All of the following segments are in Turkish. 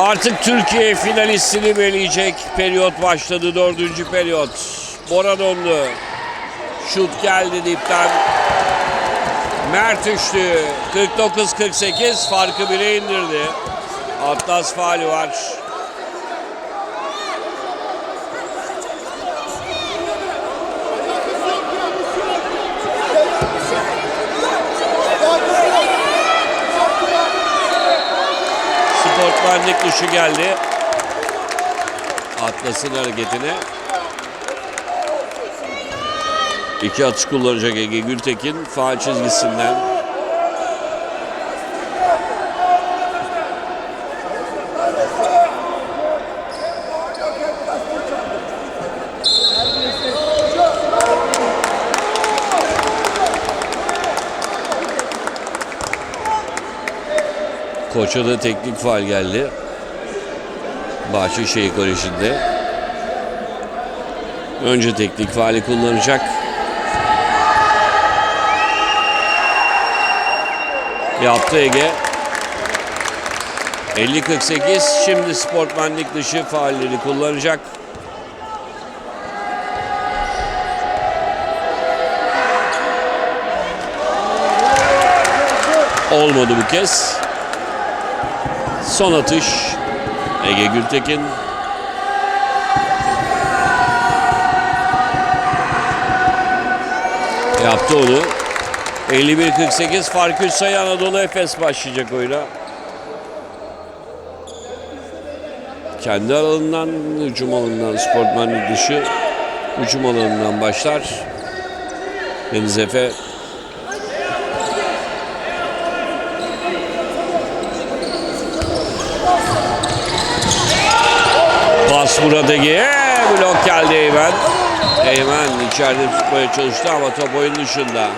Artık Türkiye finalistini belirleyecek periyot başladı. Dördüncü periyot. Bora dondu. Şut geldi dipten. Mert üçlü. 49-48 farkı bire indirdi. Atlas faali var. Sportmenlik dışı geldi. Atlas'ın hareketine. İki atış kullanacak Ege Gültekin faal çizgisinden. Koç'a da teknik faal geldi. Bahçeşehir Koleji'nde. Önce teknik faali kullanacak. Yaptı Ege. 50-48 şimdi sportmenlik dışı faalleri kullanacak. Olmadı bu kez. Son atış. Ege Gültekin. Yaptı onu. 51-48 fark 3 sayı Anadolu Efes başlayacak oyuna. Kendi alanından, hücum alanından, sportmenlik dışı hücum alanından başlar. Deniz Efe Pas burada Ege'ye. Blok geldi Eymen. Eymen içeride tutmaya çalıştı ama top oyun dışında.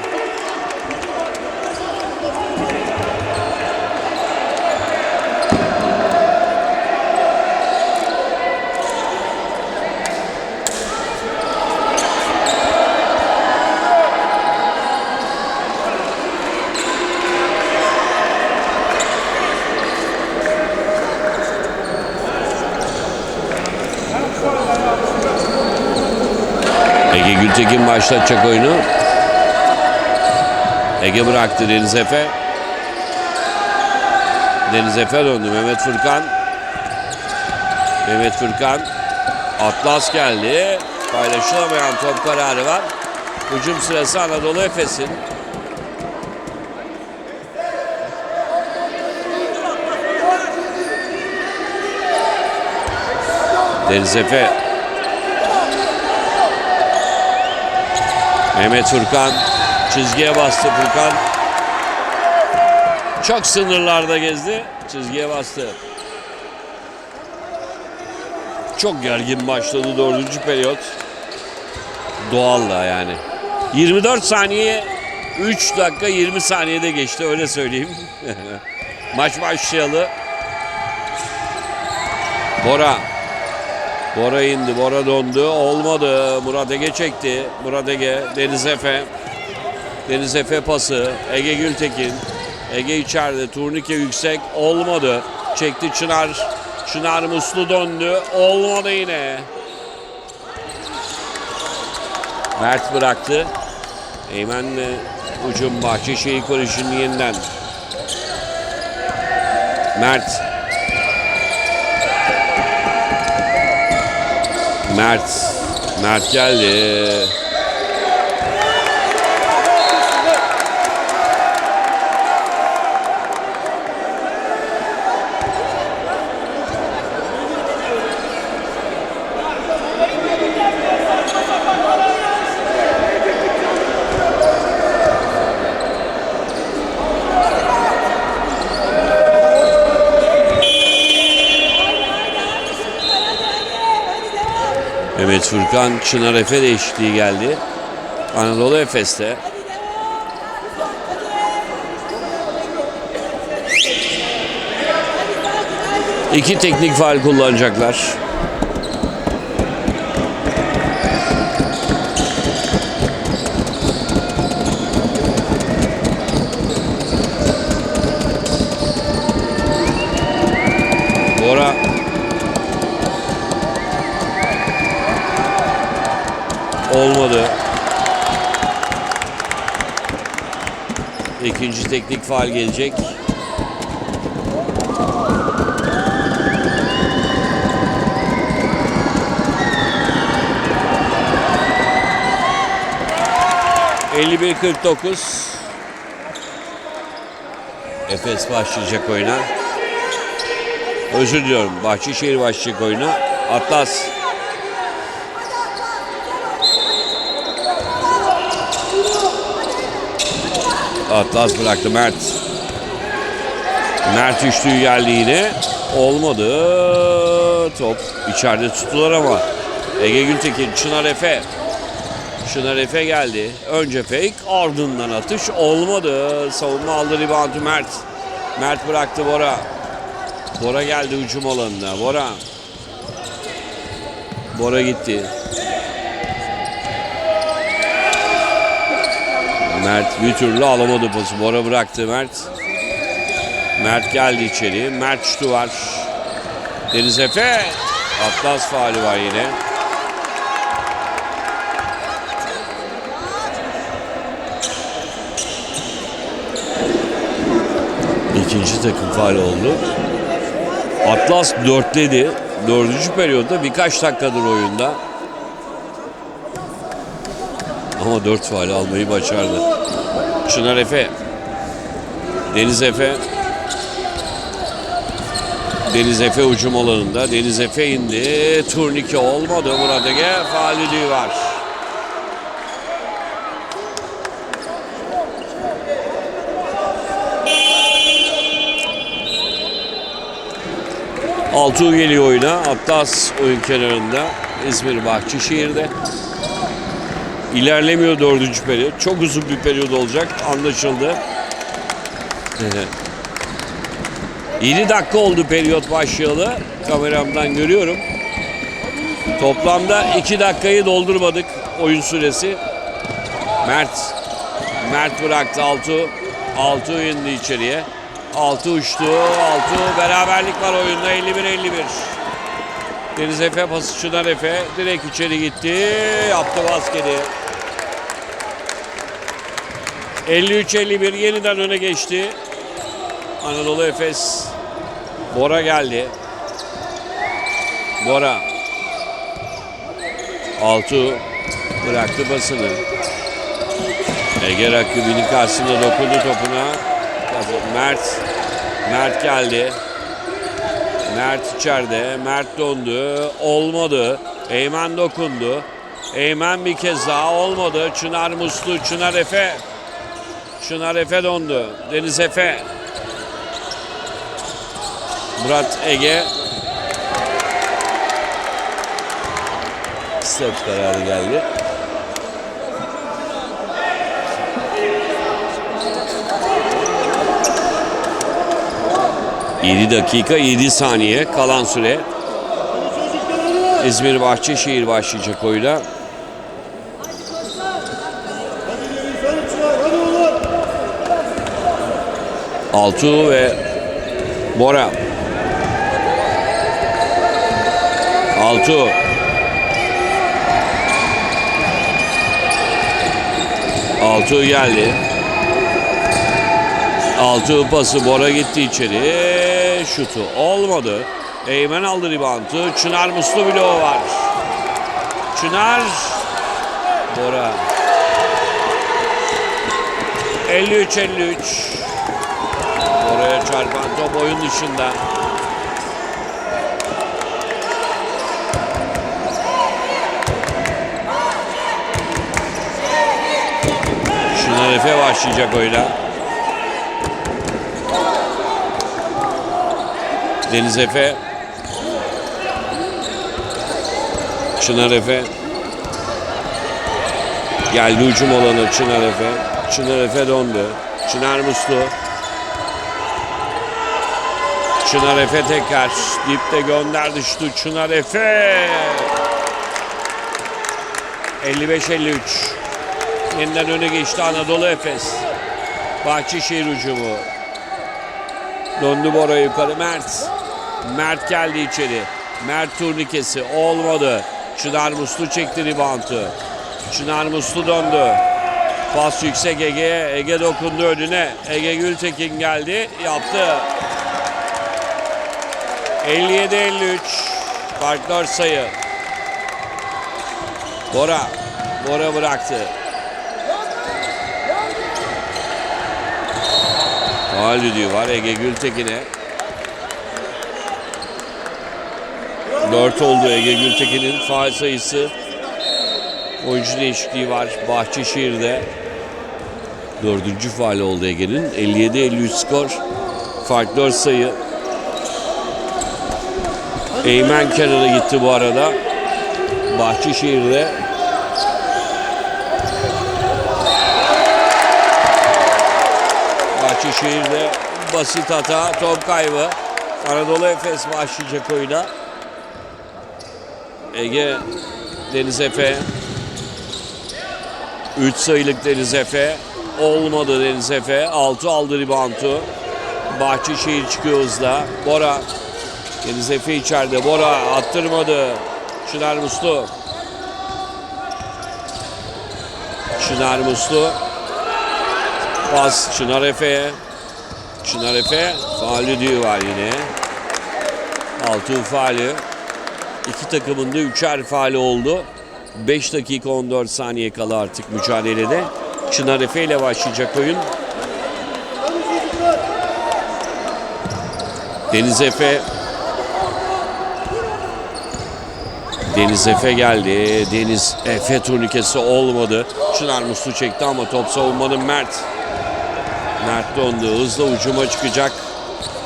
Ege Gültekin başlatacak oyunu. Ege bıraktı Deniz Efe. Deniz Efe döndü. Mehmet Furkan. Mehmet Furkan. Atlas geldi. Paylaşılamayan top kararı var. Hücum sırası Anadolu Efes'in. Deniz Efe Mehmet Furkan çizgiye bastı Furkan. Çok sınırlarda gezdi. Çizgiye bastı. Çok gergin başladı dördüncü periyot. Doğal da yani. 24 saniye 3 dakika 20 saniyede geçti öyle söyleyeyim. Maç başlayalı. Bora Bora indi, Bora dondu. Olmadı. Murat Ege çekti. Murat Ege, Deniz Efe. Deniz Efe pası. Ege Gültekin. Ege içeride. Turnike yüksek. Olmadı. Çekti Çınar. Çınar Muslu döndü. Olmadı yine. Mert bıraktı. Eymen'le ucum Bahçeşehir Koleji'nin yeniden. Mert Mert. Mert geldi. Mehmet Furkan Çınar Efe değişikliği geldi. Anadolu Efes'te. İki teknik faal kullanacaklar. Faal gelecek. ...51-49... Efes başlayacak oyuna. Özür diliyorum. Bahçeşehir başlayacak oyuna. Atlas. Atlas bıraktı Mert. Mert üçlüğü geldi yine. Olmadı. Top içeride tuttular ama. Ege Gültekin, Çınar Efe. Çınar Efe geldi. Önce fake ardından atış olmadı. Savunma aldı reboundu Mert. Mert bıraktı Bora. Bora geldi hücum alanına. Bora. Bora gitti. Mert bir türlü alamadı pası. Bora bıraktı Mert. Mert geldi içeri. Mert şutu var. Deniz Efe. Atlas faali var yine. İkinci takım faal oldu. Atlas dörtledi. Dördüncü periyotta birkaç dakikadır oyunda. Ama dört faal almayı başardı. Çınar Efe. Deniz Efe. Deniz Efe ucum alanında. Deniz Efe indi. Turnike olmadı. Murat Ege faal var. Altuğ geliyor oyuna. Atlas oyun kenarında. İzmir Bahçeşehir'de. İlerlemiyor dördüncü periyot. Çok uzun bir periyot olacak. Anlaşıldı. 7 dakika oldu periyot başlayalı. Kameramdan görüyorum. Toplamda 2 dakikayı doldurmadık oyun süresi. Mert. Mert bıraktı Altuğ. Altuğ indi içeriye. Altı uçtu. Altı beraberlik var oyunda 51-51. Deniz Efe pası Çınar Efe direkt içeri gitti. Yaptı basketi. 53-51 yeniden öne geçti. Anadolu Efes. Bora geldi. Bora. Altu bıraktı basını. Ege rakibinin karşısında dokundu topuna. Mert. Mert geldi. Mert içeride. Mert dondu. Olmadı. Eymen dokundu. Eymen bir kez daha olmadı. Çınar Muslu, Çınar Efe. Çınar Efe dondu. Deniz Efe. Murat Ege. Stop kararı geldi. ...7 dakika 7 saniye kalan süre... İzmir Bahçeşehir başlayacak oyuna. Altuğ ve Bora. Altuğ. Altuğ geldi. Altuğ pası Bora gitti içeri. Şutu olmadı. Eymen aldı ribantı. Çınar Muslu bloğu var. Çınar. Bora. 53-53. Oraya çarpan top oyun dışında. Çınar Efe başlayacak oyuna. Deniz Efe. Çınar Efe. Geldi hücum alanı Çınar Efe. Çınar Efe dondu. Çınar Muslu. Çınar Efe tekrar dipte gönderdi şutu Çınar Efe. 55-53. Yeniden öne geçti Anadolu Efes. Bahçeşehir hücumu. Döndü Bora yukarı Mert. Mert geldi içeri. Mert turnikesi olmadı. Çınar Muslu çekti ribantı. Çınar Muslu döndü. Pas yüksek Ege'ye. Ege dokundu önüne. Ege Gültekin geldi. Yaptı. 57-53. Fark 4 sayı. Bora. Bora bıraktı. Faal düdüğü var Ege Gültekin'e. 4 oldu Ege Gültekin'in faal sayısı. Oyuncu değişikliği var Bahçeşehir'de. Dördüncü faal oldu Ege'nin. 57-53 skor. Fark 4 sayı. Eymen kenara gitti bu arada. Bahçeşehir'de. Bahçeşehir'de basit hata, top kaybı. Anadolu Efes başlayacak oyuna. Ege Deniz Efe 3 sayılık Deniz Efe olmadı Deniz Efe 6 aldı ribantu Bahçeşehir çıkıyor hızla Bora Deniz Efe içeride. Bora attırmadı. Çınar Muslu. Çınar Muslu. Pas Çınar Efe'ye Çınar Efe faal düdüğü var yine. Altın faali. İki takımın da üçer faali oldu. 5 dakika 14 saniye kala artık mücadelede. Çınar Efe ile başlayacak oyun. Deniz Efe Deniz Efe geldi. Deniz Efe turnikesi olmadı. Çınar Muslu çekti ama top savunmanın Mert. Mert döndü. Hızla ucuma çıkacak.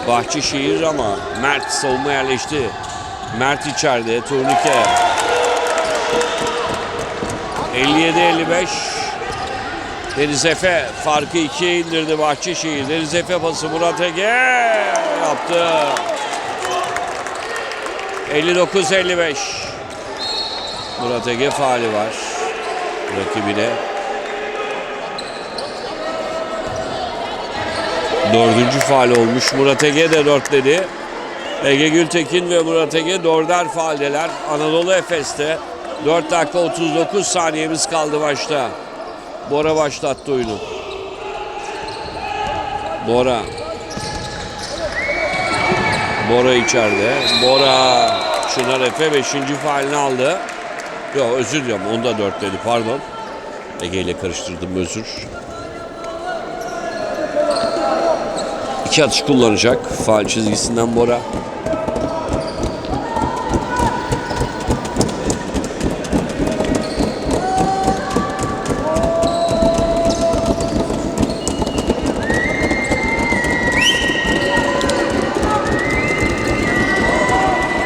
Bahçeşehir ama Mert savunma yerleşti. Mert içeride. Turnike. 57-55. Deniz Efe farkı ikiye indirdi Bahçeşehir. Deniz Efe pası Murat Ege yaptı. 59-55. Murat Ege faali var rakibine. Dördüncü faal olmuş. Murat Ege de dörtledi. Ege Gültekin ve Murat Ege dörder faaldeler. Anadolu Efes'te 4 dakika 39 saniyemiz kaldı başta. Bora başlattı oyunu. Bora. Bora içeride. Bora. Çınar Efe 5. faalini aldı. Yok özür diliyorum. Onu da dörtledi pardon. Ege ile karıştırdım özür. İki atış kullanacak. Faal çizgisinden Bora.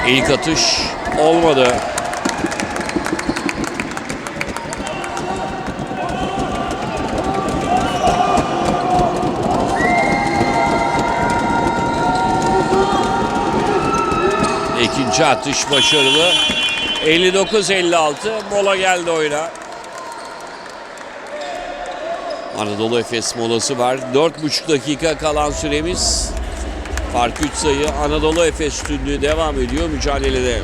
İlk atış olmadı. İkinci atış başarılı. 59-56 mola geldi oyuna. Anadolu Efes molası var. 4,5 dakika kalan süremiz. Fark 3 sayı. Anadolu Efes üstünlüğü devam ediyor mücadelede.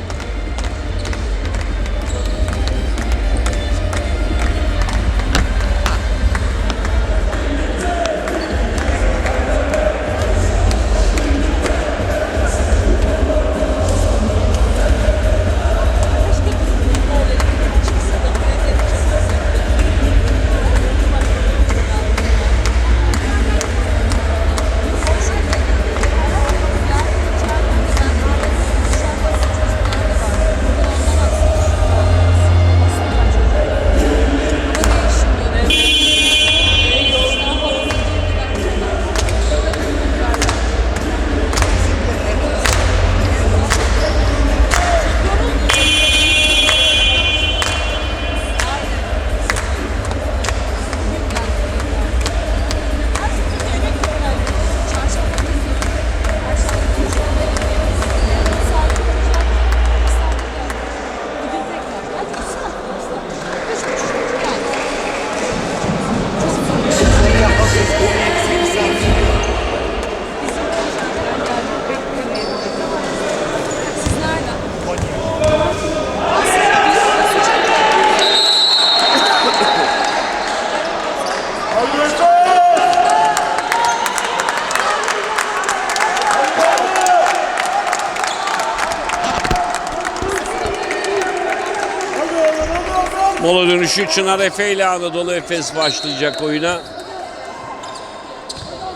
Mola dönüşü Çınar Efe ile Anadolu Efes başlayacak oyuna.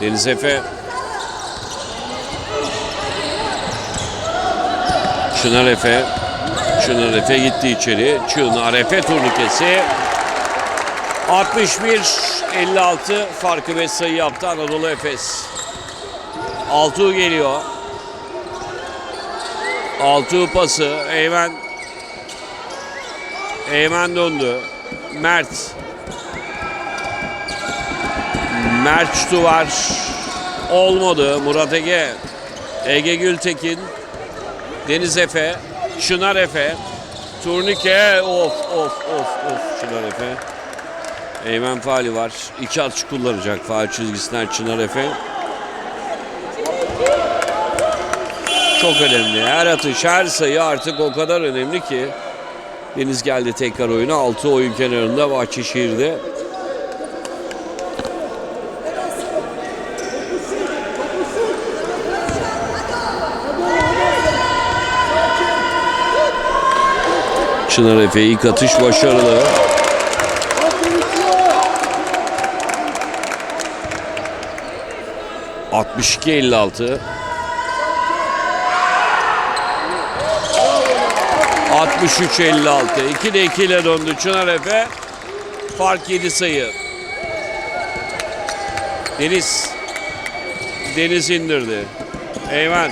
Deniz Efe. Çınar Efe. Çınar Efe gitti içeri. Çınar Efe turnikesi. 61-56 farkı 5 sayı yaptı Anadolu Efes. Altuğ geliyor. Altuğ pası. Eymen. Eymen döndü. Mert. Mert Duvar. Olmadı. Murat Ege. Ege Gültekin. Deniz Efe. Çınar Efe. Turnike. Of of of of. Çınar Efe. Eymen faali var. İki atış kullanacak faal çizgisinden Çınar Efe. Çok önemli. Her atış, her sayı artık o kadar önemli ki. Deniz geldi tekrar oyuna. 6 oyun kenarında Bahçeşehir'de. Çınar Efe ilk atış başarılı. ...62-56... 63-56. 2 de 2 ile döndü Çınar Efe. Fark 7 sayı. Deniz. Deniz indirdi. Eymen.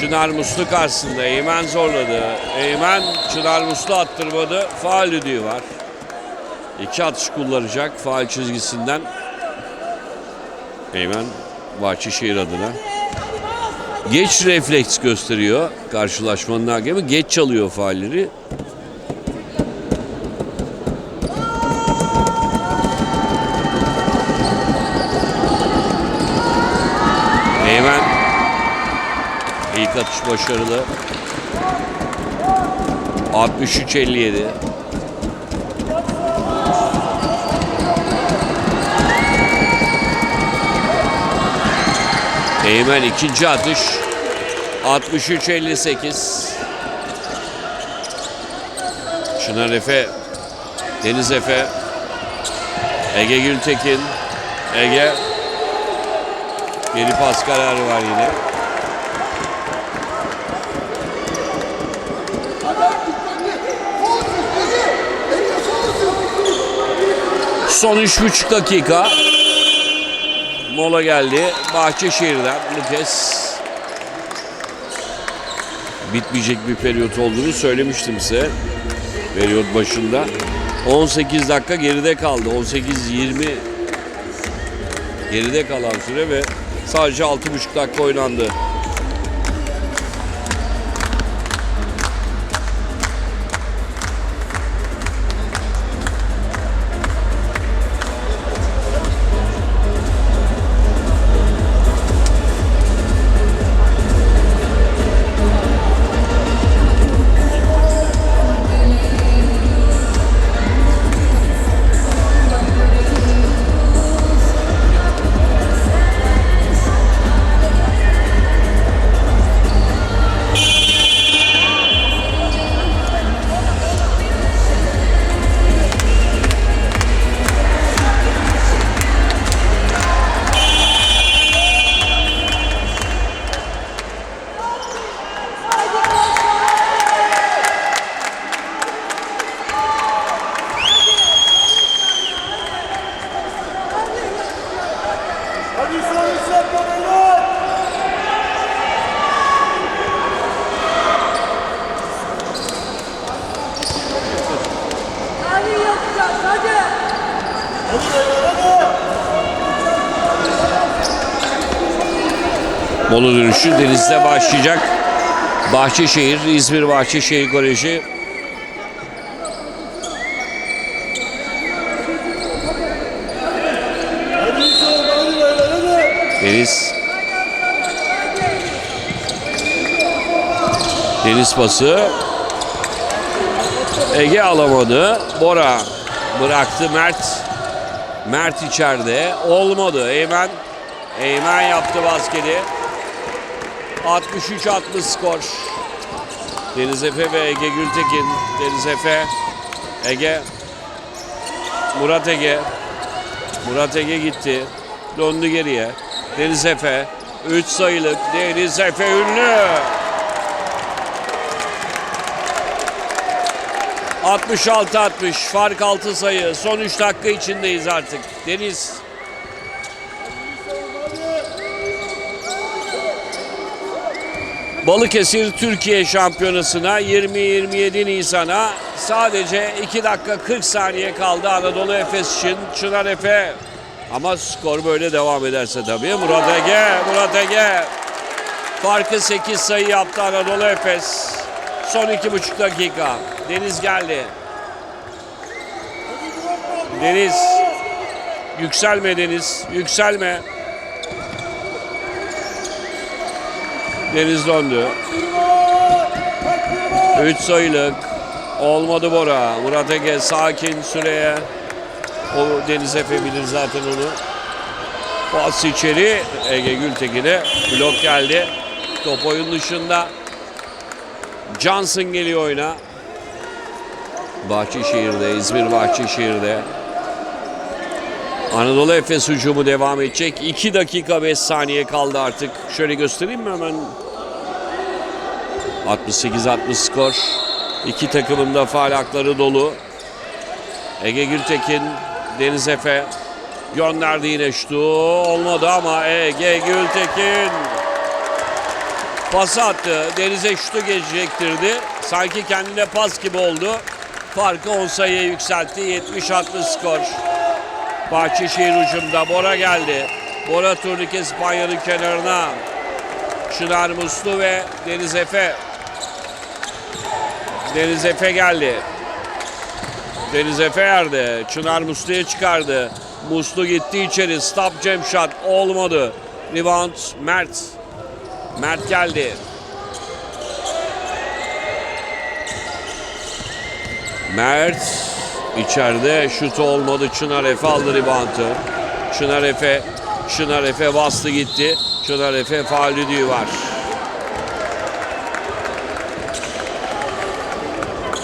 Çınar Muslu karşısında. Eymen zorladı. Eymen Çınar Muslu attırmadı. Faal düdüğü var. İki atış kullanacak faal çizgisinden. Eymen Bahçeşehir adına. Geç refleks gösteriyor karşılaşmanın hakemi. Geç çalıyor faalleri. Eymen ilk atış başarılı. 63-57. Eymen ikinci atış. 63-58. Çınar Efe. Deniz Efe. Ege Gültekin. Ege. Geri pas kararı var yine. Son üç buçuk dakika. Mola geldi. Bahçeşehir'den bu kez bitmeyecek bir periyot olduğunu söylemiştim size. Periyot başında. 18 dakika geride kaldı. 18-20 geride kalan süre ve sadece 6,5 dakika oynandı. Denizde başlayacak. Bahçeşehir, İzmir Bahçeşehir Koleji. Deniz. Deniz pası. Ege alamadı. Bora bıraktı Mert. Mert içeride. Olmadı. Eymen. Eymen yaptı basketi. 63-60 skor. Deniz Efe ve Ege Gültekin. Deniz Efe. Ege. Murat Ege. Murat Ege gitti. Döndü geriye. Deniz Efe. 3 sayılık Deniz Efe ünlü. 66-60 fark 6 sayı. Son 3 dakika içindeyiz artık. Deniz Balıkesir Türkiye Şampiyonası'na 20-27 Nisan'a sadece 2 dakika 40 saniye kaldı Anadolu Efes için. Çınar Efe ama skor böyle devam ederse tabii. Murat Ege, Murat Ege. Farkı 8 sayı yaptı Anadolu Efes. Son 2,5 dakika. Deniz geldi. Deniz. Yükselme Deniz. Yükselme. Deniz döndü. 3 sayılık. Olmadı Bora. Murat Ege sakin süreye. O Deniz Efe bilir zaten onu. Pas içeri. Ege Gültekin'e blok geldi. Top oyun dışında. Johnson geliyor oyuna. Bahçeşehir'de, İzmir Bahçeşehir'de. Anadolu Efes hücumu devam edecek. 2 dakika 5 saniye kaldı artık. Şöyle göstereyim mi hemen? 68-60 skor. İki takımın da faal hakları dolu. Ege Gültekin, Deniz Efe gönderdi yine şutu. Olmadı ama Ege Gültekin pas attı. Deniz'e şutu geçecektirdi. Sanki kendine pas gibi oldu. Farkı 10 sayıya yükseltti. 70-60 skor. Bahçeşehir ucunda Bora geldi. Bora turnike İspanya'nın kenarına. Çınar Muslu ve Deniz Efe. Deniz Efe geldi. Deniz Efe yerde. Çınar Muslu'ya çıkardı. Muslu gitti içeri. Stop jam shot. Olmadı. Rebound Mert. Mert geldi. Mert içeride şut olmadı. Çınar Efe aldı reboundu. Çınar Efe Çınar Efe bastı gitti. Çınar Efe faal düdüğü var.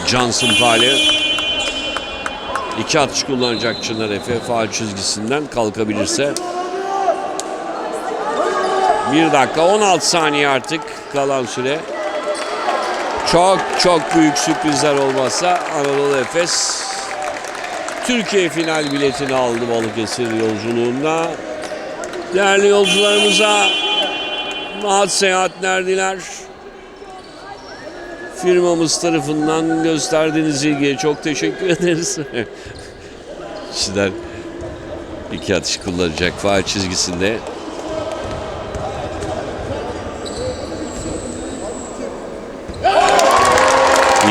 Johnson faali. İki atış kullanacak Çınar Efe faal çizgisinden kalkabilirse. Bir dakika 16 saniye artık kalan süre. Çok çok büyük sürprizler olmazsa Anadolu Efes Türkiye final biletini aldı Balıkesir yolculuğunda. Değerli yolcularımıza rahat seyahatler diler. Firmamız tarafından gösterdiğiniz ilgiye çok teşekkür ederiz. Kişiler iki atış kullanacak faal çizgisinde.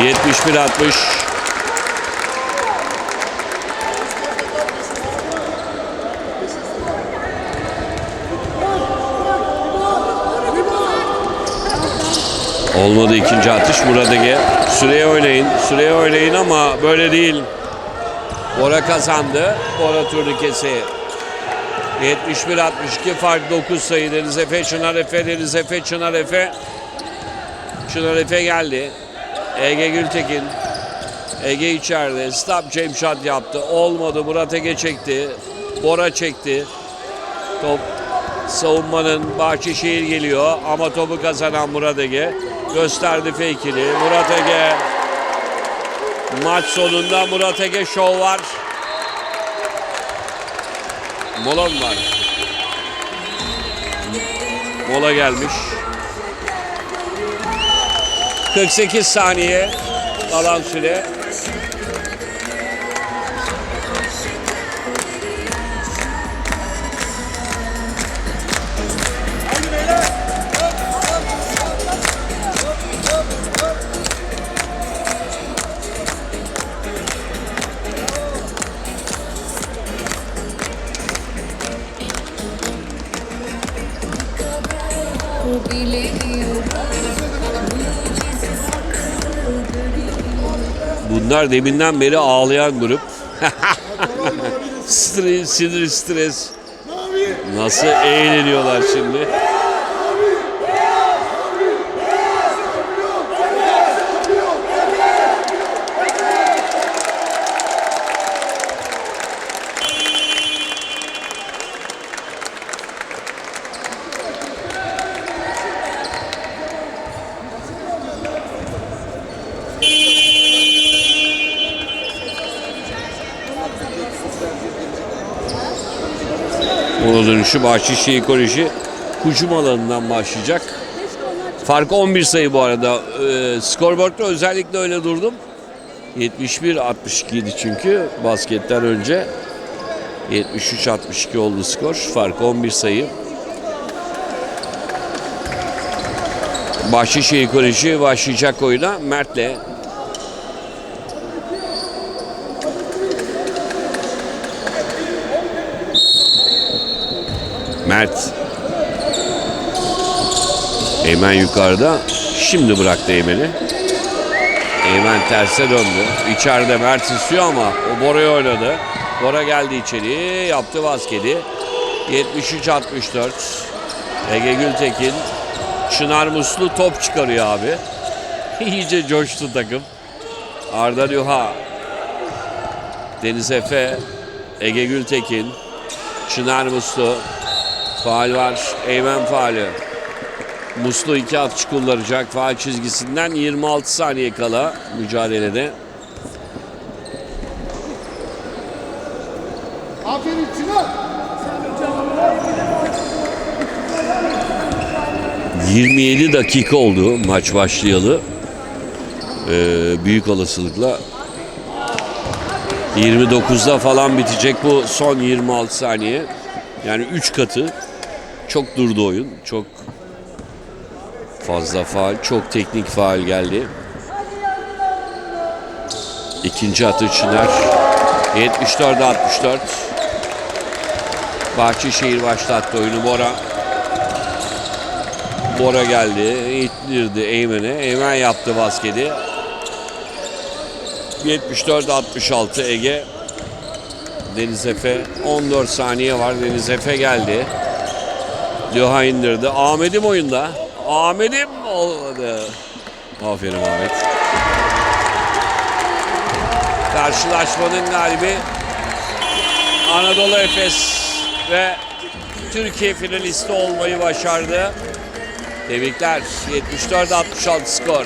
Yetmiş bir altmış. Olmadı ikinci atış Murat Ege. Süreye oynayın, süreye oynayın ama böyle değil. Bora kazandı. Bora turnikesi. 71-62 fark 9 sayı Deniz Efe, Çınar Efe, Deniz Efe, Çınar Efe. Çınar Efe geldi. Ege Gültekin. Ege içeride. Stop jam shot yaptı. Olmadı. Murat Ege çekti. Bora çekti. Top savunmanın Bahçeşehir geliyor ama topu kazanan Murat Ege. Gösterdi fake'ini. Murat Ege maç sonunda Murat Ege şov var. Mola mı var? Mola gelmiş. 48 saniye kalan süre. Bunlar deminden beri ağlayan grup. stres, sinir stres. Nasıl eğleniyorlar şimdi. Dönüşü Bahçeşehir Koleji hücum alanından başlayacak. Fark 11 sayı bu arada. Ee, skorboardta özellikle öyle durdum. 71-62 idi çünkü basketten önce. 73-62 oldu skor. Fark 11 sayı. Bahçeşehir Koleji başlayacak oyuna Mert'le. Mert. Eymen yukarıda. Şimdi bıraktı Eymen'i. Eymen terse döndü. İçeride Mert istiyor ama o Bora'yı oynadı. Bora geldi içeri. Yaptı basketi. 73-64. Ege Gültekin. Çınar Muslu top çıkarıyor abi. İyice coştu takım. Arda Lüha. Deniz Efe. Ege Gültekin. Çınar Muslu. Faal var. Eymen faali. Muslu iki atış kullanacak. Faal çizgisinden 26 saniye kala mücadelede. Aferin Çınar. 27 dakika oldu maç başlayalı. Ee, büyük olasılıkla 29'da falan bitecek bu son 26 saniye. Yani 3 katı. Çok durdu oyun. Çok fazla faal. Çok teknik faal geldi. İkinci atı Çınar. 74'e 64. Bahçeşehir başlattı oyunu Bora. Bora geldi. İttirdi Eymen'e. Eymen yaptı basketi. 74-66 Ege. Deniz Efe. 14 saniye var. Deniz Efe geldi. Lüha indirdi. Ahmet'im oyunda. Ahmet'im olmadı. Aferin Ahmet. Karşılaşmanın galibi Anadolu Efes ve Türkiye finalisti olmayı başardı. Tebrikler. 74-66 skor.